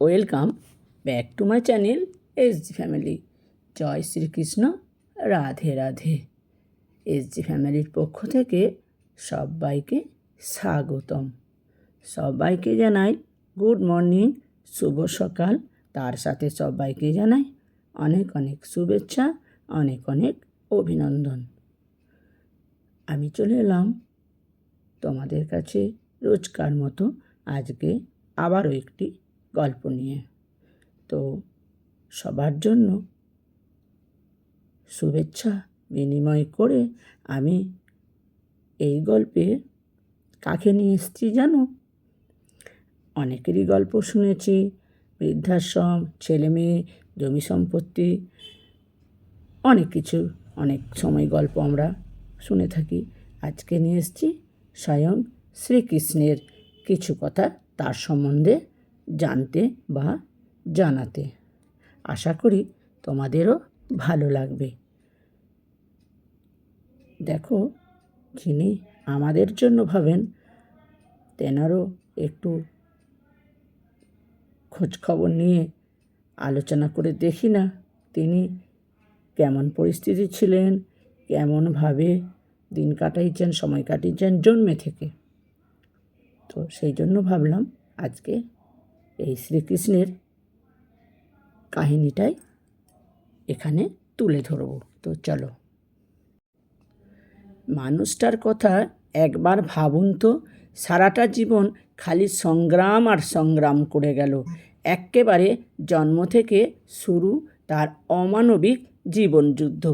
Welcome back to my channel S G family. Joy Shrikrishna, Radhe Radhe. S G ফ্যামিলির পক্ষ থেকে সবাইকে স্বাগতম। সবাইকে জানাই গুড মর্নিং, শুভ সকাল। তার সাথে সবাইকে জানাই অনেক অনেক শুভেচ্ছা, অনেক অনেক অভিনন্দন। আমি চলে এলাম তোমাদের কাছে রোজকার মতো। আজকে আবারও একটি গল্প নিয়ে। তো সবার জন্য শুভেচ্ছা বিনিময় করে আমি এই গল্পে কাকে নিয়ে এসেছি জানো? অনেকেরই গল্প শুনেছি, বৃদ্ধাশ্রম, ছেলে মেয়ে, জমি সম্পত্তি, অনেক কিছু, অনেক সময় গল্প আমরা শুনে থাকি। আজকে নিয়ে এসেছি স্বয়ং শ্রীকৃষ্ণের কিছু কথা তার সম্বন্ধে জানতে বা জানাতে। আশা করি তোমাদেরও ভালো লাগবে। দেখো, যিনি আমাদের জন্য ভাবেন, তেনারও একটু খোঁজ খবর নিয়ে আলোচনা করে দেখি না তিনি কেমন পরিস্থিতি ছিলেন, কেমনভাবে দিন কাটাইছেন, সময় কাটিয়েছেন জন্মে থেকে। তো সেই জন্য ভাবলাম আজকে এই শ্রীকৃষ্ণের কাহিনীটাই এখানে তুলে ধরব। তো চলো। মানুষটার কথা একবার ভাবুন তো, সারাটা জীবন খালি সংগ্রাম আর সংগ্রাম করে গেল। এক্কেবারে জন্ম থেকে শুরু তার অমানবিক জীবনযুদ্ধ।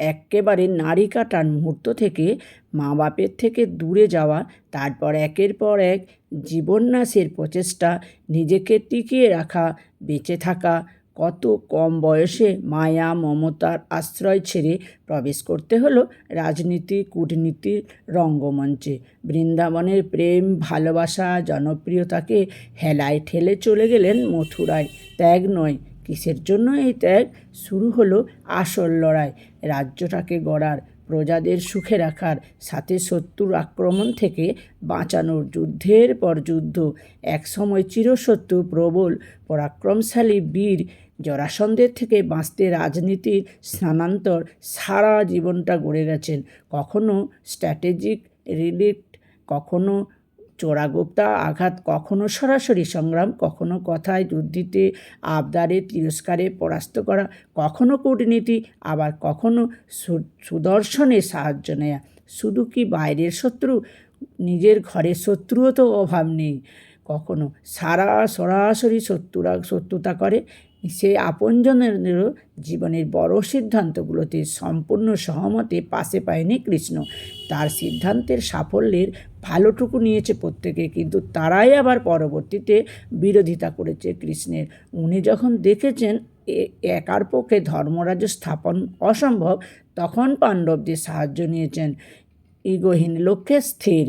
এক্কেবারে নারী কাটার মুহূর্ত থেকে মা বাপের থেকে দূরে যাওয়া, তারপর একের পর এক জীবন্যাসের প্রচেষ্টা, নিজেকে টিকিয়ে রাখা, বেঁচে থাকা, কত কম বয়সে মায়া, মমতার আশ্রয় ছেড়ে প্রবেশ করতে হলো রাজনীতি কূটনীতির রঙ্গমঞ্চে। বৃন্দাবনের প্রেম, ভালোবাসা, জনপ্রিয়তাকে হেলায় ঠেলে চলে গেলেন মথুরায়। ত্যাগ নয় কিসের জন্য এই ত্যাগ? শুরু হলো আসল লড়াই। রাজ্যটাকে গড়ার, প্রজাদের সুখে রাখার, সাথে শত্রুর আক্রমণ থেকে বাঁচানোর যুদ্ধের পর যুদ্ধ। একসময় চিরশত্রু, প্রবল, পরাক্রমশালী বীর জরাসন্ধের থেকে বাঁচতে রাজনীতির স্থানান্তর সারা জীবনটা গড়ে গেছেন। কখনো স্ট্র্যাটেজিক রিলিট কখনো চোরাগোপ্তা আঘাত কখনো সরাসরি সংগ্রাম, কখনো কথায় যুদ্ধিতে আবদারে তিরস্কারে পরাস্ত করা, কখনো কূটনীতি, আবার কখনো সুদর্শনে সাহায্য নেয়া। শুধু কি বাইরের শত্রু? নিজের ঘরের শত্রুও তো অভাব নেই। কখনো সারা, সরাসরি শত্রুরা, শত্রুতা করে সে আপনজনেরও জীবনের বড় সিদ্ধান্তগুলোতে সম্পূর্ণ সহমতে পাশে পায়নি কৃষ্ণ। তার সিদ্ধান্তের সাফল্যের ভালোটুকু নিয়েছে প্রত্যেকে, কিন্তু তারাই আবার পরবর্তীতে বিরোধিতা করেছে কৃষ্ণের। উনি যখন দেখেছেন একার পক্ষে ধর্মরাজ্য স্থাপন অসম্ভব, তখন পাণ্ডবদের সাহায্য নিয়েছেন। ইগোহীন লক্ষ্যে স্থির।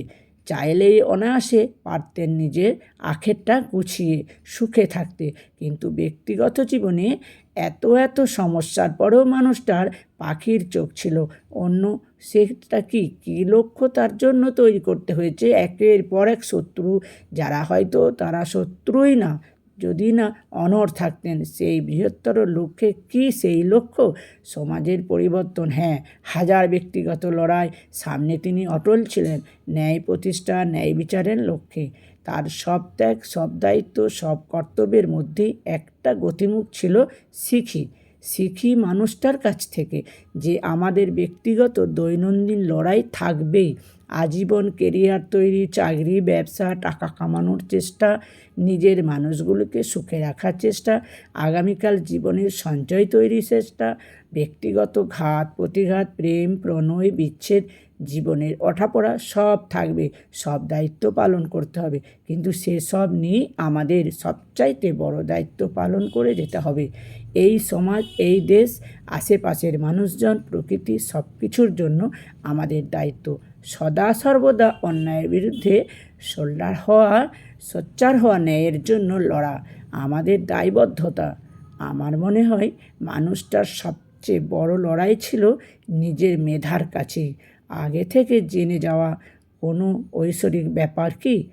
চাইলেই অনায়াসে পারতেন নিজের আখেরটা গুছিয়ে সুখে থাকতে। কিন্তু ব্যক্তিগত জীবনে এত এত সমস্যার পরেও মানুষটার পাখির চোখ ছিল। অন্য সেটা কি? কী লক্ষ্য তার জন্য তৈরি করতে হয়েছে? একের পর এক শত্রু। যারা হয়তো তারা শত্রুই না। যদি না অনর থাকতেন, সেই বৃহত্তর লক্ষ্যে কি সেই লক্ষ্য? সমাজের পরিবর্তন হ্যাঁ হাজার ব্যক্তিগত লড়াই, সামনে তিনি অটল ছিলেন, ন্যায় প্রতিষ্ঠা, ন্যায় বিচারের লক্ষ্যে। তার সব ত্যাগ, সব দায়িত্ব, সব কর্তব্যের মধ্যে একটা গতিমুখ ছিল শিখি। শিখি মানুষটার কাছ থেকে যে আমাদের ব্যক্তিগত দৈনন্দিন লড়াই থাকবেই। আজীবন কেরিয়ার তৈরি, চাকরি, ব্যবসা, টাকা কামানোর চেষ্টা, নিজের মানুষগুলোকে সুখে রাখার চেষ্টা, আগামীকাল জীবনের সঞ্চয় তৈরি চেষ্টা, ব্যক্তিগত ঘাত, প্রতিঘাত, প্রেম, প্রণয়, বিচ্ছেদ জীবনের ওঠাপড়া সব থাকবে, সব দায়িত্ব পালন করতে হবে। কিন্তু সেসব নিয়ে আমাদের সবচাইতে বড় দায়িত্ব পালন করে যেতে হবে। এই সমাজ, এই দেশ, আশেপাশের মানুষজন, প্রকৃতি সব কিছুর জন্য আমাদের দায়িত্ব। সদা সর্বদা অন্যায়ের বিরুদ্ধে সোল্ডার হওয়া, সোচ্চার হওয়া ন্যায়ের জন্য লড়া আমাদের দায়বদ্ধতা। আমার মনে হয়, মানুষটার সবচেয়ে বড় লড়াই ছিল নিজের মেধার কাছে। আগে থেকে জেনে যাওয়া কোনো ঐশ্বরিক ব্যাপার কি?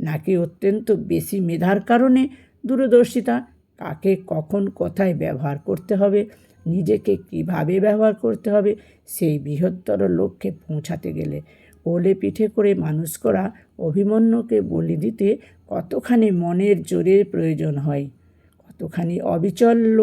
নাকি অত্যন্ত বেশি মেধার কারণে দূরদর্শিতা? কাকে কখন কোথায় ব্যবহার করতে হবে? নিজেকে কীভাবে ব্যবহার করতে হবে? সেই বৃহত্তর লক্ষ্যে পৌঁছাতে গেলে ওলে পিঠে করে মানুষ করা অভিমন্যুকে বলি দিতে কতখানি মনের জোরের প্রয়োজন হয়? কতখানি অবিচল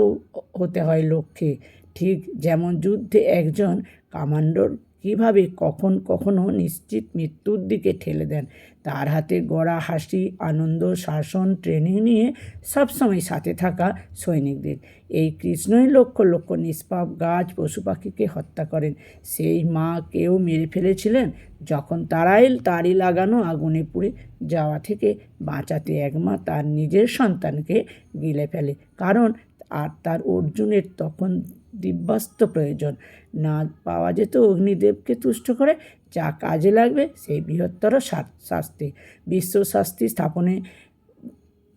হতে হয় লক্ষ্যে? ঠিক যেমন যুদ্ধে একজন কামান্ডোর কীভাবে কখন কখনো নিশ্চিত মৃত্যুর দিকে ঠেলে দেন। তার হাতে গড়া হাসি, আনন্দ, শাসন, ট্রেনিং নিয়ে সবসময় সাথে থাকা সৈনিকদের। এই কৃষ্ণই লক্ষ লক্ষ নিষ্পাপ গাছ পশু পাখিকে হত্যা করেন। সেই মা কেউ মেরে ফেলেছিলেন যখন তারাই তারই লাগানো আগুনে পুড়ে যাওয়া থেকে বাঁচাতে এক মা তার নিজের সন্তানকে গিলে ফেলে। কারণ আর তার অর্জুনের তখন দিব্যাস্ত প্রয়োজন। না পাওয়া যেত, অগ্নিদেবকে তুষ্ট করে। যা কাজে লাগবে, সেই বৃহত্তর শাস্তি। বিশ্ব শাস্তি স্থাপনে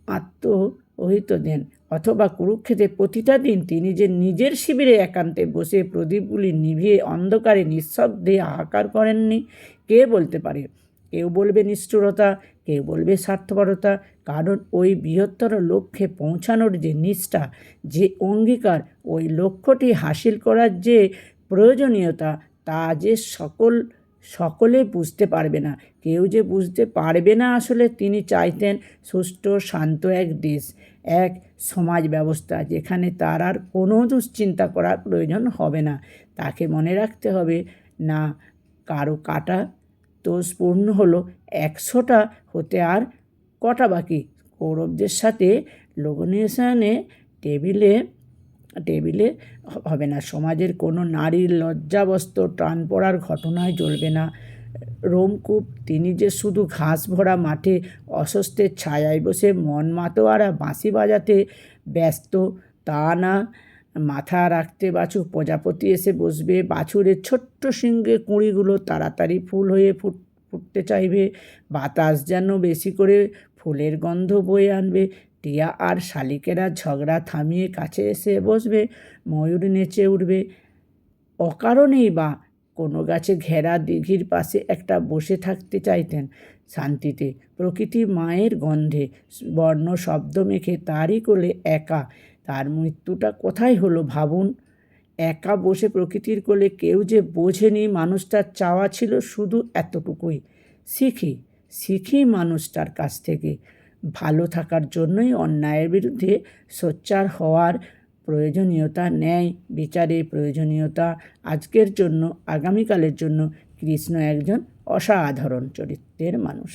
আত্মহিত দেন। অথবা কুরুক্ষেত্রে প্রতিটা দিন তিনি যে নিজের শিবিরে একান্তে বসে প্রদীপগুলি নিভিয়ে অন্ধকারে নিঃশব্দে হাহাকার করেননি, কে বলতে পারে? কেউ বলবে নিষ্ঠুরতা, কেউ বলবে স্বার্থপরতা। কারণ ওই বৃহত্তর লক্ষ্যে পৌঁছানোর যে নিষ্ঠা, যে অঙ্গীকার, ওই লক্ষ্যটি হাসিল করার যে প্রয়োজনীয়তা তা যে সকল, সকলে বুঝতে পারবে না। কেউ যে বুঝতে পারবে না আসলে তিনি চাইতেন সুষ্ঠু, শান্ত এক দেশ, এক সমাজ ব্যবস্থা যেখানে তার আর কোনো দুশ্চিন্তা করার প্রয়োজন হবে না। তাকে মনে রাখতে হবে, না, কারও কাটা দোষ পূর্ণ হলো, একশোটা হতে আর কটা বাকি। কৌরবদের সাথে লগ্নেশনে টেবিলে টেবিলে হবে না। সমাজের কোনো নারীর লজ্জাবস্ত টান পড়ার ঘটনায় জ্বলবে না। রোমকূপ, তিনি যে শুধু ঘাস ভরা মাঠে অস্বস্থের ছায়ায় বসে মন মাতোয়ারা বাঁশি বাজাতে ব্যস্ত, তা না মাথা রাখতে বাছুর প্রজাপতি এসে বসবে। বাছুরের ছোট্ট সিংহে কুঁড়িগুলো তাড়াতাড়ি ফুল হয়ে ফুট, ফুটতে চাইবে। বাতাস যেন বেশি করে ফুলের গন্ধ বয়ে আনবে। টিয়া আর শালিকেরা ঝগড়া থামিয়ে কাছে এসে বসবে, ময়ূর নেচে উঠবে। অকারণেই বা কোনো গাছে ঘেরা দিঘির পাশে একটা বসে থাকতে চাইতেন শান্তিতে। প্রকৃতি মায়ের গন্ধে বর্ণ শব্দ মেখে তারই কোলে একা, তার মৃত্যুটা কোথায় হলো ভাবুন? একা বসে প্রকৃতির কোলে কেউ যে বোঝেনি মানুষটার চাওয়া ছিল শুধু এতটুকুই। শিখি শিখি মানুষটার কাছ থেকে। ভালো থাকার জন্যই অন্যায়ের বিরুদ্ধে সোচ্চার হওয়ার প্রয়োজনীয়তা ন্যায় বিচারে প্রয়োজনীয়তা আজকের জন্য, আগামীকালের জন্য কৃষ্ণ একজন অসাধারণ চরিত্রের মানুষ।